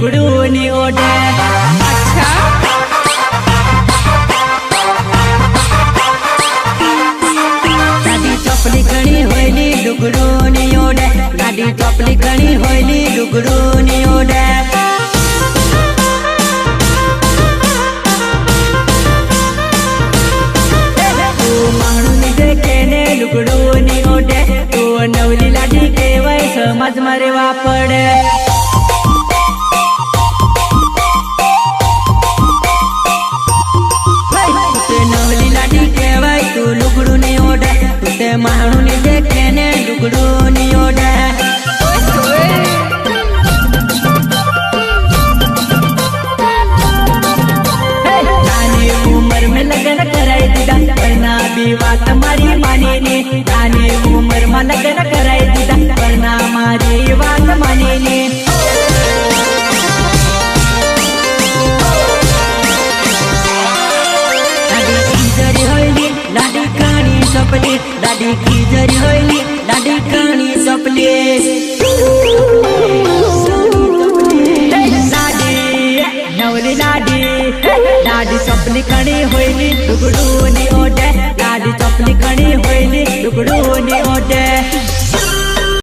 ઘૂઘડું ની ઓડે ચોપલી ઘણી હોયની ડુગડો ની ઓડે ગાડી ચોપલી ઘણી હોયની ડુગડો ની ઓડે લુગડો ની ઓડે તો નવલી લાડી કહેવાય, સમાજમાં રેવા પડે. माहुनी देखे ने डुगडू नियोडा ताने उम्र में लगन कराए दीदा वरना बीवा तुम्हारी माने ने ताने उम्र में लगन कराए दीदा वरना मारे वात माने ने लाडी कानी सपनी लाडी की जरी होली, लाडी कानी सपने। नवली लाडी लाडी सपने कणी होली डुगडू ने ओडे लाडी सपने कणी होली डुगडू ने